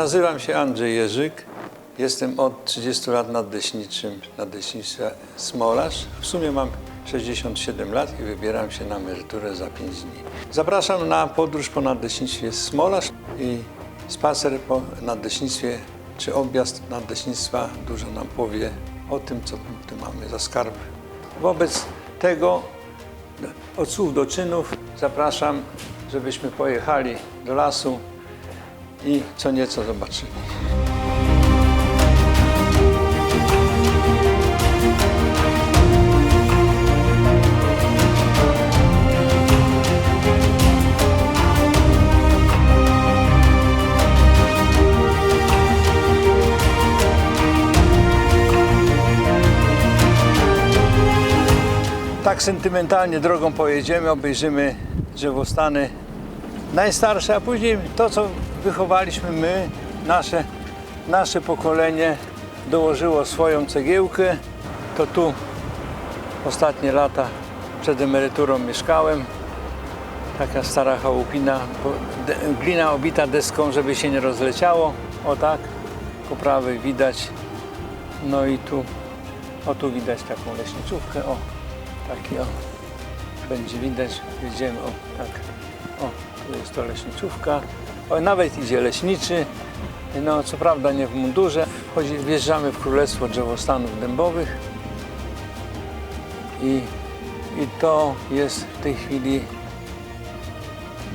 Nazywam się Andrzej Jerzyk. Jestem od 30 lat nadleśniczym nadleśnictwa Smolarz. W sumie mam 67 lat i wybieram się na emeryturę za 5 dni. Zapraszam na podróż po nadleśnictwie Smolarz i spacer po nadleśnictwie czy objazd nadleśnictwa dużo nam powie o tym, co tu mamy za skarb. Wobec tego od słów do czynów zapraszam, żebyśmy pojechali do lasu i co nieco zobaczyli. Tak sentymentalnie drogą pojedziemy, obejrzymy drzewostany najstarsze, a później to, co wychowaliśmy my, nasze, nasze pokolenie dołożyło swoją cegiełkę. To tu ostatnie lata przed emeryturą mieszkałem. Taka stara chałupina, glina obita deską, żeby się nie rozleciało. O tak, po prawej widać. No i tu, o tu widać taką leśniczówkę, o, taki o, będzie widać, jedziemy, o, tak, o, jest to leśniczówka, nawet idzie leśniczy, no co prawda nie w mundurze, chodzi, wjeżdżamy w Królestwo Drzewostanów Dębowych i, i to jest w tej chwili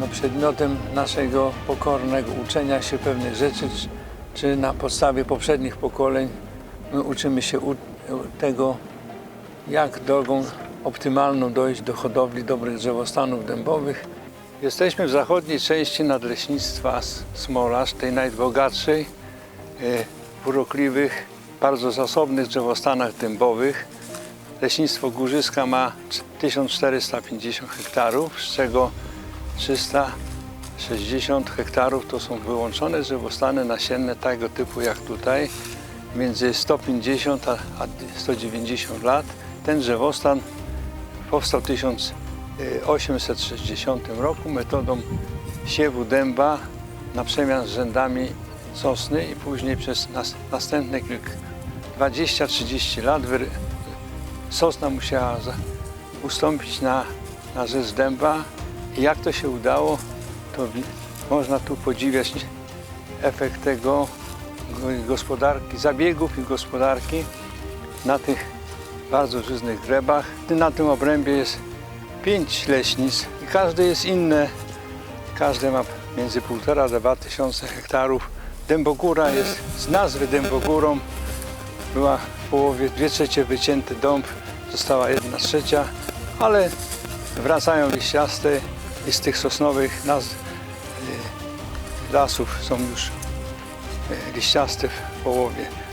no, przedmiotem naszego pokornego uczenia się pewnych rzeczy, czy, czy na podstawie poprzednich pokoleń my uczymy się u, tego, jak drogą optymalną dojść do hodowli dobrych drzewostanów dębowych. Jesteśmy w zachodniej części nadleśnictwa Smolarz, tej najbogatszej, e, urokliwych, bardzo zasobnych drzewostanach dębowych. Leśnictwo Górzyska ma 1450 hektarów, z czego 360 hektarów to są wyłączone drzewostany nasienne tego typu jak tutaj, między 150 a a 190 lat. Ten drzewostan powstał w 1860 roku metodą siewu dęba na przemian z rzędami sosny i później przez nas, następne kilk- 20-30 lat sosna musiała ustąpić na, na rzecz dęba i jak to się udało, to można tu podziwiać efekt tego go- gospodarki, zabiegów i gospodarki na tych bardzo żyznych glebach. Na tym obrębie jest pięć leśnic i każde jest inne. Każde ma między 1,5 a 2 tysiące hektarów. Dębogóra jest z nazwy Dębogórą. Była w połowie dwie trzecie wycięty dąb, została jedna trzecia, ale wracają liściaste i z tych sosnowych y, lasów są już y, liściaste w połowie.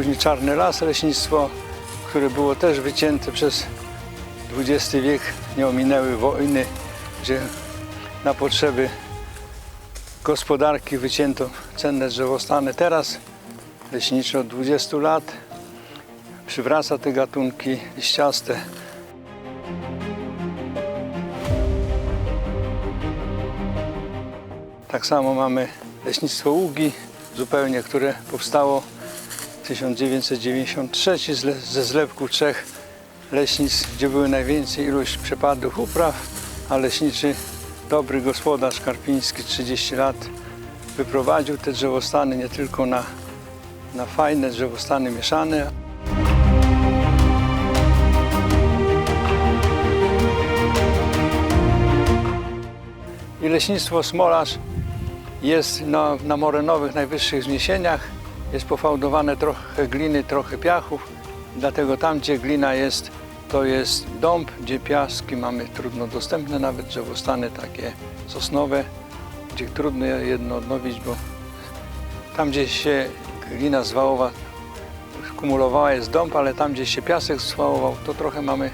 Później Czarny Las, leśnictwo, które było też wycięte przez XX wiek. Nie ominęły wojny, gdzie na potrzeby gospodarki wycięto cenne drzewostany. Teraz leśniczy od 20 lat przywraca te gatunki liściaste. Tak samo mamy leśnictwo Ługi, zupełnie, które powstało 1993 z le- ze zlepku trzech leśnic, gdzie były najwięcej ilość przepadów upraw, a leśniczy dobry gospodarz Karpiński 30 lat wyprowadził te drzewostany nie tylko na, na fajne drzewostany mieszane, i leśnictwo Smolarz jest na, na morenowych najwyższych wzniesieniach. Jest pofałdowane trochę gliny, trochę piachów. Dlatego tam, gdzie glina jest, to jest dąb, gdzie piaski mamy trudno dostępne, nawet drzewostany takie sosnowe, gdzie trudno je jedno odnowić, bo tam, gdzie się glina zwałowa kumulowała jest dąb, ale tam, gdzie się piasek zwałował, to trochę mamy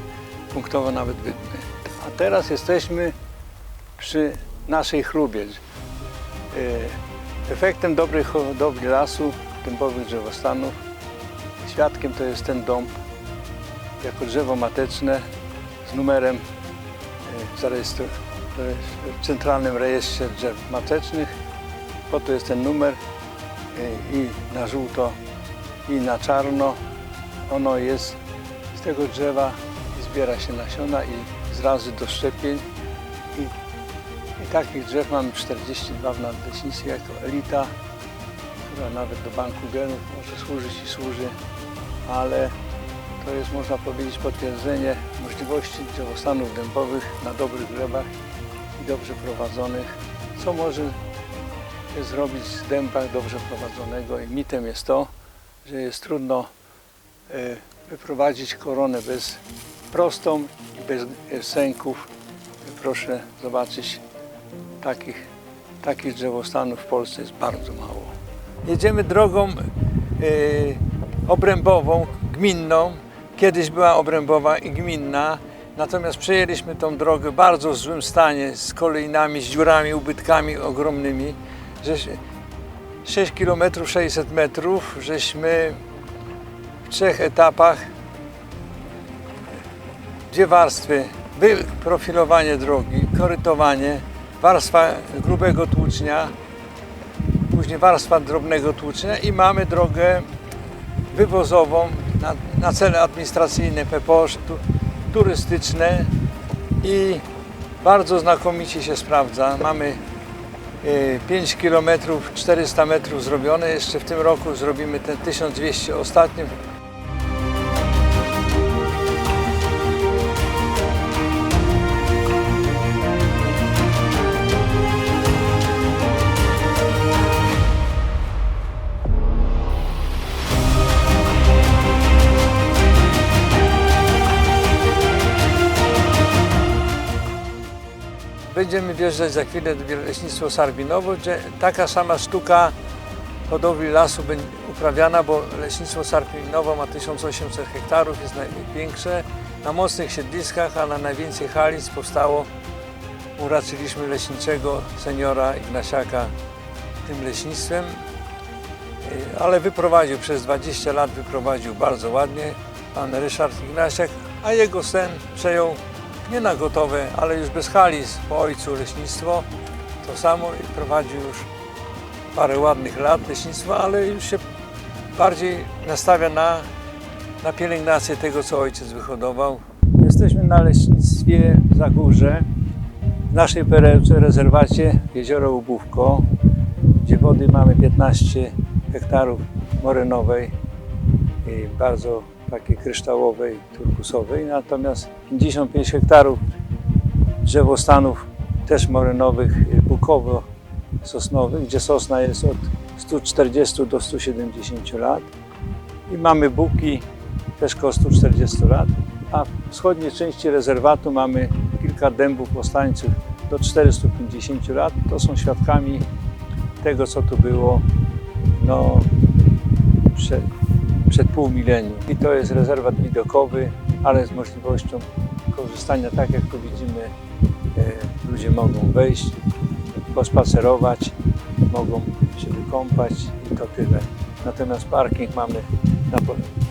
punktowo nawet widmy. A teraz jesteśmy przy naszej chlubie. E, Efektem dobrej hodowli lasu, dębowych drzewostanów, świadkiem to jest ten dąb jako drzewo mateczne z numerem e, w Centralnym Rejestrze Drzew Matecznych. Po to jest ten numer e, i na żółto i na czarno. Ono jest z tego drzewa zbiera się nasiona i zrazy do szczepień. I, I takich drzew mamy 42 w nadleśnictwie jako elita, która nawet do banku genów może służyć i służy, ale to jest można powiedzieć potwierdzenie możliwości drzewostanów dębowych na dobrych glebach i dobrze prowadzonych, co może się zrobić z dęba dobrze prowadzonego i mitem jest to, że jest trudno e, wyprowadzić koronę bez prostą i bez sęków. Proszę zobaczyć, takich, takich drzewostanów w Polsce jest bardzo mało. Jedziemy drogą e, obrębową, gminną. Kiedyś była obrębowa i gminna, natomiast przejęliśmy tą drogę w bardzo złym stanie, z kolejnami, z dziurami, ubytkami ogromnymi. Że 6 km 600 metrów, żeśmy w trzech etapach, dwie warstwy, wyprofilowanie drogi, korytowanie, warstwa grubego tłucznia, później warstwa drobnego tłucznia i mamy drogę wywozową na, na cele administracyjne, PPOŚ, tu, turystyczne i bardzo znakomicie się sprawdza. Mamy e, 5 km 400 metrów zrobione, jeszcze w tym roku zrobimy ten 1200 ostatni. Będziemy wjeżdżać za chwilę do leśnictwo Sarbinowo, gdzie taka sama sztuka hodowli lasu będzie uprawiana, bo leśnictwo Sarbinowo ma 1800 hektarów, jest największe. Na mocnych siedliskach, a na najwięcej halic powstało, uraczyliśmy leśniczego seniora Ignasiaka tym leśnictwem, Y, ale wyprowadził przez 20 lat, wyprowadził bardzo ładnie pan Ryszard Ignasiak, a jego sen przejął nie na gotowe, ale już bez halic po ojcu leśnictwo. To samo i prowadził już parę ładnych lat leśnictwa, ale już się bardziej nastawia na, na pielęgnację tego, co ojciec wyhodował. Jesteśmy na leśnictwie w Zagórze, w naszej perełce, rezerwacie Jezioro Łubówko, gdzie wody mamy 15 hektarów morynowej i bardzo takiej kryształowej, turkusowej, natomiast 55 hektarów drzewostanów też morynowych, bukowo-sosnowych, gdzie sosna jest od 140 do 170 lat. I mamy buki też koło 140 lat, a w wschodniej części rezerwatu mamy kilka dębów ostańców do 450 lat. To są świadkami tego, co tu było no, przed, przed pół milenium. I to jest rezerwat widokowy, ale z możliwością korzystania, tak jak tu widzimy, e, ludzie mogą wejść, pospacerować, mogą się wykąpać i to tyle. Natomiast parking mamy na,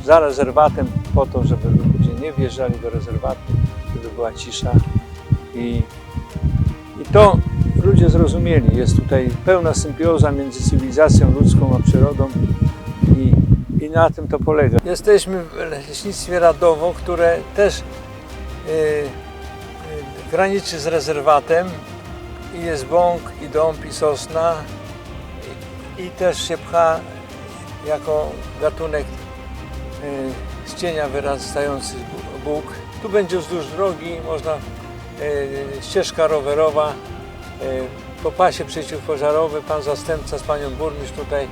za rezerwatem po to, żeby ludzie nie wjeżdżali do rezerwatu, żeby była cisza i, i to ludzie zrozumieli. Jest tutaj pełna symbioza między cywilizacją ludzką a przyrodą i, i na tym to polega. Jesteśmy w leśnictwie Radowo, które też e, e, graniczy z rezerwatem i jest bąk, i dąb, i sosna i, i też się pcha jako gatunek e, z cienia wyrastający bóg. Tu będzie wzdłuż drogi, można e, ścieżka rowerowa, e, po pasie przeciwpożarowy, pan zastępca z panią burmistrz tutaj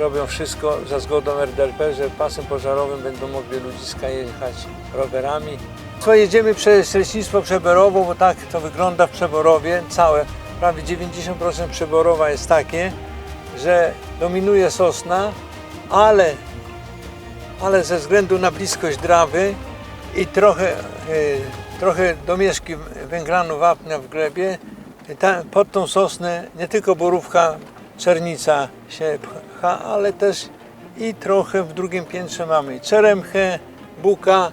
robią wszystko za zgodą RDLP, że pasem pożarowym będą mogli ludziska jechać rowerami. Co jedziemy przez leśnictwo Przeborowo, bo tak to wygląda w Przeborowie, całe, prawie 90% Przeborowa jest takie, że dominuje sosna, ale, ale ze względu na bliskość drawy i trochę, e, trochę domieszki węglanu wapnia w glebie. Pod tą sosnę nie tylko borówka, czernica się ale też i trochę w drugim piętrze mamy czeremchę, buka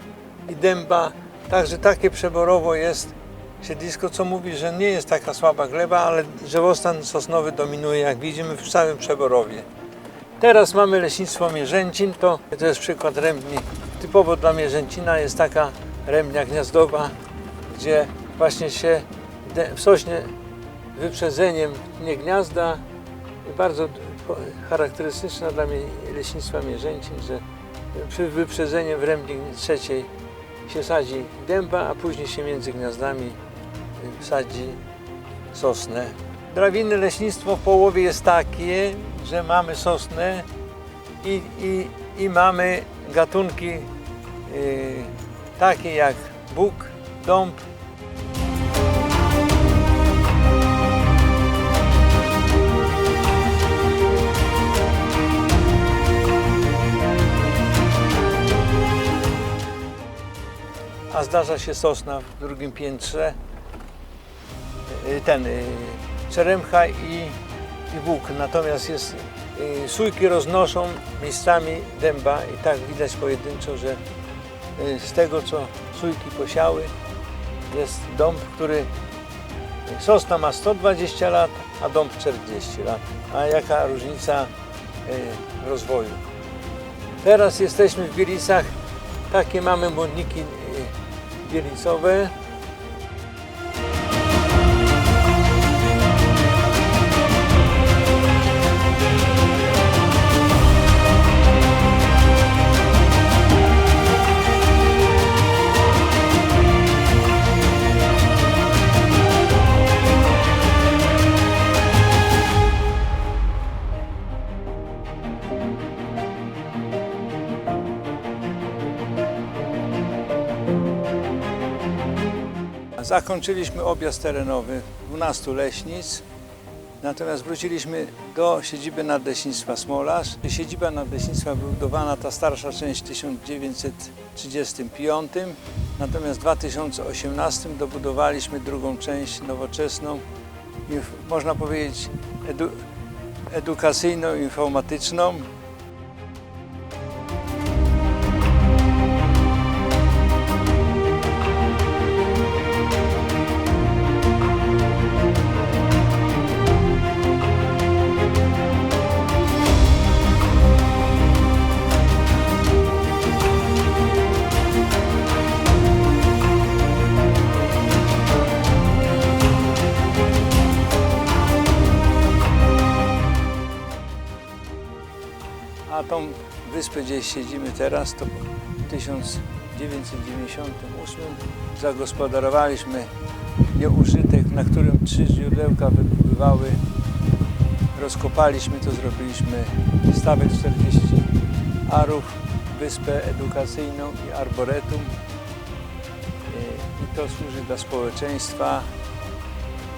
i dęba. Także takie przeborowo jest siedlisko, co mówi, że nie jest taka słaba gleba, ale drzewostan sosnowy dominuje, jak widzimy w całym przeborowie. Teraz mamy leśnictwo Mierzęcin, to, to jest przykład rębni. Typowo dla Mierzęcina jest taka rębnia gniazdowa, gdzie właśnie się w sośnie wyprzedzeniem nie gniazda, bardzo charakterystyczna dla mnie leśnictwa Mierzęcin, że przy wyprzedzeniu w rębni trzeciej się sadzi dęba, a później się między gniazdami sadzi sosnę. Drabinne leśnictwo w połowie jest takie, że mamy sosnę i, i, i mamy gatunki y, takie jak bóg, dąb, a zdarza się sosna w drugim piętrze, y, ten y, czeremcha i, i bóg. Natomiast jest, y, sójki roznoszą miejscami dęba i tak widać pojedynczo, że z tego co sójki posiały jest dąb, który sosna ma 120 lat, a dąb 40 lat. A jaka różnica rozwoju. Teraz jesteśmy w Bielicach. Takie mamy błądniki y, Zakończyliśmy objazd terenowy 12 leśnic, natomiast wróciliśmy do siedziby Nadleśnictwa Smolarz. Siedziba Nadleśnictwa wybudowana, ta starsza część w 1935, natomiast w 2018 dobudowaliśmy drugą część nowoczesną, można powiedzieć edu, edukacyjno-informatyczną. Tą wyspę, gdzie siedzimy teraz, to w 1998 zagospodarowaliśmy nieużytek, na którym trzy źródełka wypływały. Rozkopaliśmy to, zrobiliśmy stawek 40 arów, wyspę edukacyjną i arboretum. I- I to służy dla społeczeństwa.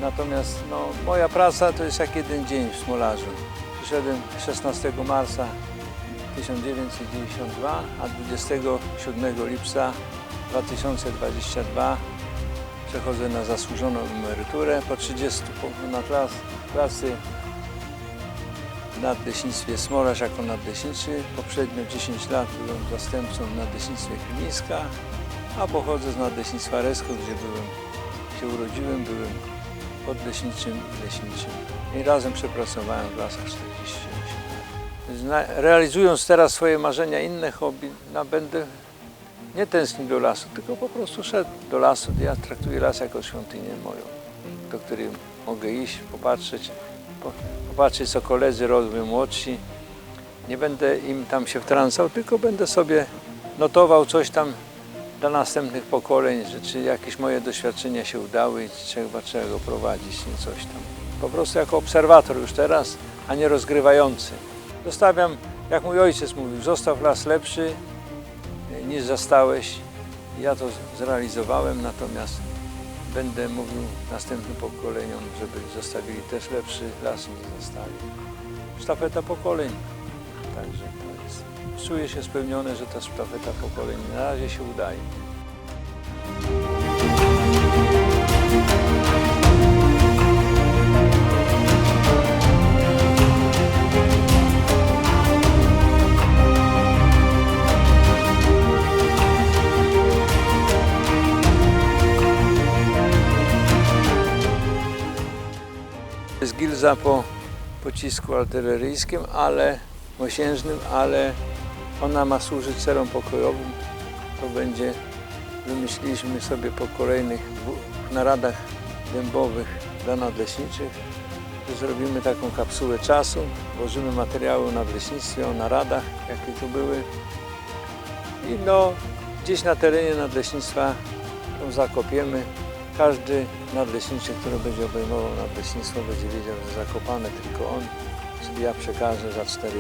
Natomiast no, moja praca to jest jak jeden dzień w Smolarzu. Przyszedłem 16 marca 1992, a 27 lipca 2022 przechodzę na zasłużoną emeryturę. Po 30 po- na klas, w nadleśnictwie Smolarz jako nadleśniczy. Poprzednio 10 lat byłem zastępcą w nadleśnictwie Chylińska, a pochodzę z nadleśnictwa Resko, gdzie byłem, się urodziłem, byłem podleśniczym i leśniczym. I razem przepracowałem w lasach 48 lat. Zna, realizując teraz swoje marzenia, inne hobby, no, będę nie tęsknił do lasu, tylko po prostu szedł do lasu. Ja traktuję las jako świątynię moją, do której mogę iść, popatrzeć, po, popatrzeć co koledzy robią młodsi. Nie będę im tam się wtrącał, tylko będę sobie notował coś tam dla następnych pokoleń, że czy jakieś moje doświadczenia się udały i trzeba, trzeba go prowadzić, nie coś tam. Po prostu jako obserwator już teraz, a nie rozgrywający. Zostawiam, jak mój ojciec mówił, zostaw las lepszy niż zastałeś. Ja to zrealizowałem, natomiast będę mówił następnym pokoleniom, żeby zostawili też lepszy las niż zastali. Sztafeta pokoleń. Także to jest. Czuję się spełniony, że ta sztafeta pokoleń na razie się udaje. Kukurydza po pocisku artyleryjskim, ale mosiężnym, ale ona ma służyć celom pokojowym. To będzie, wymyśliliśmy sobie po kolejnych naradach dębowych dla nadleśniczych, że zrobimy taką kapsułę czasu, włożymy materiały o nadleśnictwie, o naradach, jakie tu były i no, gdzieś na terenie nadleśnictwa ją zakopiemy. Każdy nadleśniczy, który będzie obejmował nadleśnictwo, będzie wiedział, że zakopane tylko on. Czyli ja przekażę za cztery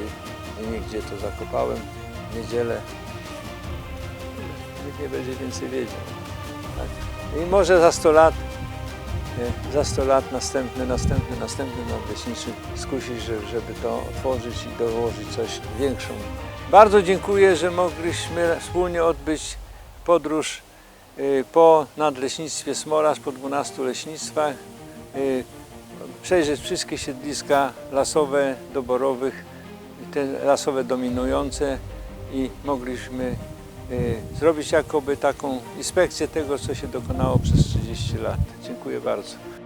dni, gdzie to zakopałem, w niedzielę. Nikt nie będzie więcej wiedział. Tak. I może za 100 lat, za 100 lat następny, następny, następny nadleśniczy skusi, że- żeby to otworzyć i dołożyć coś większą. Bardzo dziękuję, że mogliśmy wspólnie odbyć podróż po nadleśnictwie Smoraż, po 12 leśnictwach, y, przejrzeć wszystkie siedliska lasowe, doborowych, te lasowe dominujące i mogliśmy y, zrobić jakoby taką inspekcję tego, co się dokonało przez 30 lat. Dziękuję bardzo.